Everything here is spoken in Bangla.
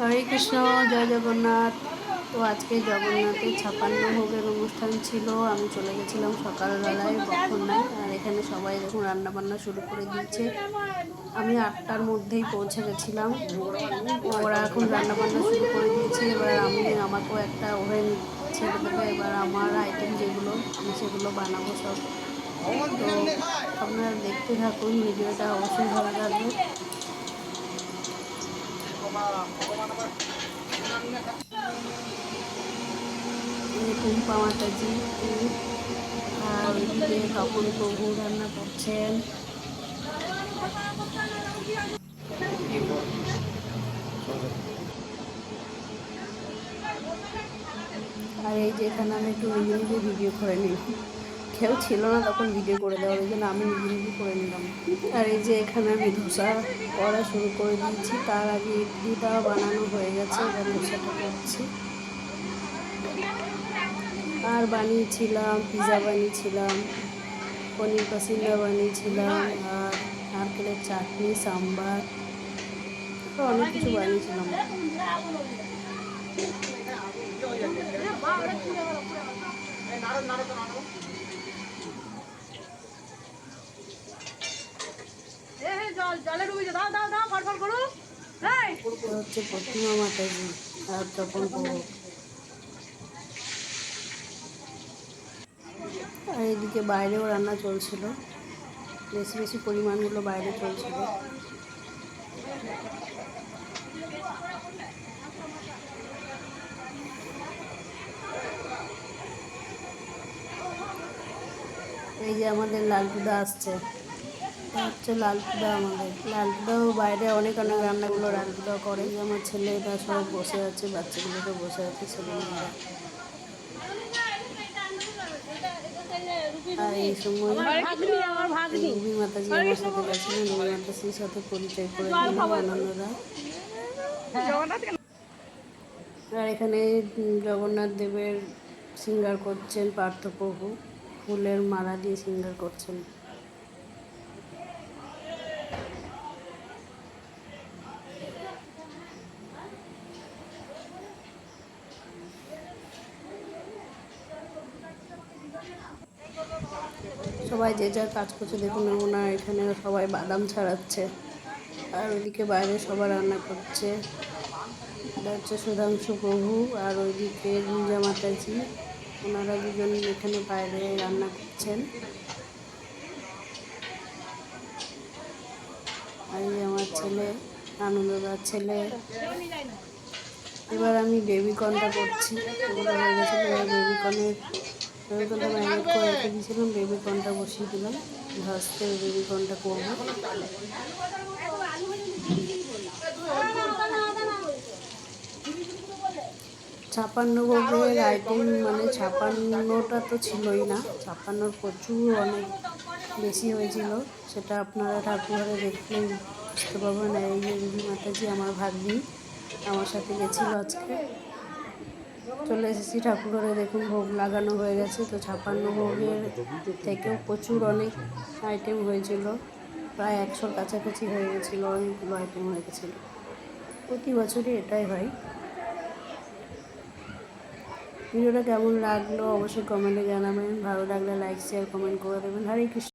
হরে কৃষ্ণ, জয় জগন্নাথ। তো আজকে জগন্নাথের ছাপান্ন ভোগের অনুষ্ঠান ছিল। আমি চলে গেছিলাম সকালবেলায় বক্ষণায় আর এখানে সবাই দেখুন রান্না বান্না শুরু করে দিয়েছে। আমি আটটার মধ্যেই পৌঁছে গেছিলাম। ওরা এখন রান্না বান্না শুরু করে দিয়েছে। এবার আমি, আমাকেও একটা ওভেন ছেড়ে দেবে। এবার আমার আইটেম যেগুলো, আমি সেগুলো বানাবো সব। তো আপনারা দেখতে থাকুন, ভিডিওটা অবশ্যই ভালো লাগবে। আর রান্না করছেন। আর এই যে এখানে আমি একটু ভিডিও করে নিই। কেউ ছিল না তখন ভিডিও করে দেওয়ার, ওই জন্য আমি নিজে নিজে করে নিলাম। আর এই যে এখানে আমি ধোসা করা শুরু করে দিয়েছি, তার আগে ইডলিটা বানানো হয়ে গেছে, এবার ধোসাটা করছি। আর বানিয়েছিলাম পিৎজা বানিয়েছিলাম, পনির পাসিন্দা বানিয়েছিলাম, আর নারকেলের চাটনি, সাম্বার অনেক কিছু বানিয়েছিলাম। জলে ডুবেছে দাও দাও দাও ফটফট করো এই এটা হচ্ছে প্রতিমা মাতাজি আর আর এদিকে বাইরেও রান্না চলছিল। বেশি বেশি পরিমাণগুলো বাইরে চলছিল। এই যে আমাদের লালটুদা আসছে। হচ্ছে লালটুদা আমাদের। লালটুদাও বাইরে অনেক অনেক রান্নাগুলো লালটুদা করে। আমার ছেলেটা সব বসে আছে, বাচ্চাগুলোকে বসে আছে, ছেলেমেয়েরা। আর এই সময় আমার মাতাজি আমার সাথে রবি সাথে পরিচয় করে আনন্দরা আর এখানে জগন্নাথ দেবের সিঙ্গার করছেন পার্থপ্রভু। ফুলের মালা দিয়ে সিঙ্গার করছেন। সবাই যে যার কাজ করছে, দেখুন ওনার এখানে সবাই বাদাম ছাড়াচ্ছে। আর ওইদিকে বাইরে সবাই রান্না করছে। এটা হচ্ছে সুধাংশু প্রভু আর ওইদিকে গুঞ্জা মাতাজি। ওনারা দুজন এখানে বাইরে রান্না করছেন। আর আমার ছেলে আনন্দদার ছেলে। এবার আমি বেবিকর্নটা করছি। এবার বেবিকর্নটা ম্যারিনেট করে রেখে দিয়েছিলাম বসিয়ে দিলাম। ভাজতে বেবিকর্নটা করব। ছাপান্ন ভোগের আইটেম মানে ছাপান্নটা তো ছিলই না। ছাপান্নর প্রচুর অনেক বেশি হয়েছিল। সেটা আপনারা ঠাকুরঘরে দেখলেই বুঝতে পারবেন। এই মাতাজি আমার ভাগ্নি, আমার সাথে গেছিল আজকে। চলে এসেছি ঠাকুরঘরে দেখুন ভোগ লাগানো হয়ে গেছে, তো ছাপান্ন ভোগের থেকেও প্রচুর অনেক আইটেম হয়েছিল, প্রায় একশোর কাছাকাছি হয়ে গেছিল অনেকগুলো আইটেম হয়ে গেছিল। প্রতি বছরই এটাই হয়। ভিডিওটা কেমন লাগল অবশ্যই কমেন্টে জানাবেন, ভালো লাগলে লাইক শেয়ার কমেন্ট করে দেবেন। হরে কৃষ্ণ।